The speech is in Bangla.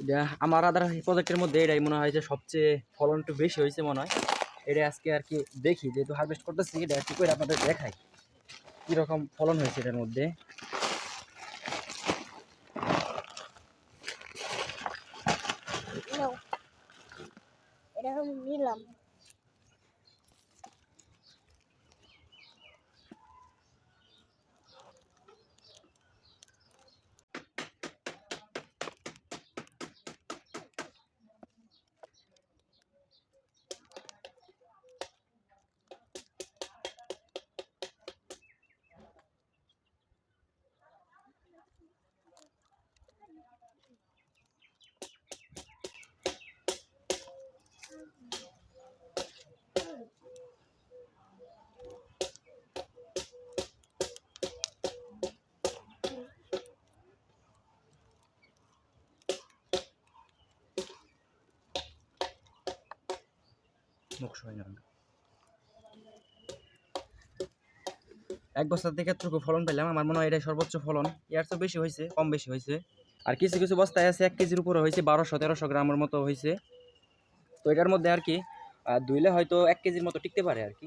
এটা আমার আদার প্রজেক্টের মধ্যে এটাই মনে হয় যে সবচেয়ে ফলন একটু বেশি হয়েছে মনে হয়। এটা আজকে আর কি দেখি, যেহেতু হারভেস্ট করতেছি, এটা একটু করে আপনাদের দেখাই। কীরকম ফলন হয়েছে এটার মধ্যে? নিলাম। এক বস্তা থেকে এতটুকু ফলন পেলাম, আমার মনে হয় এটাই সর্বোচ্চ ফলন। এর তো বেশি হয়েছে, কম বেশি হয়েছে। আর কিছু কিছু বস্তায় আছে এক কেজির উপরে হয়েছে বারোশো, তেরোশো গ্রামের মতো হয়েছে। তো এটার মধ্যে আর কি ধুইলে হয়তো এক কেজির মতো টিকতে পারে আর কি।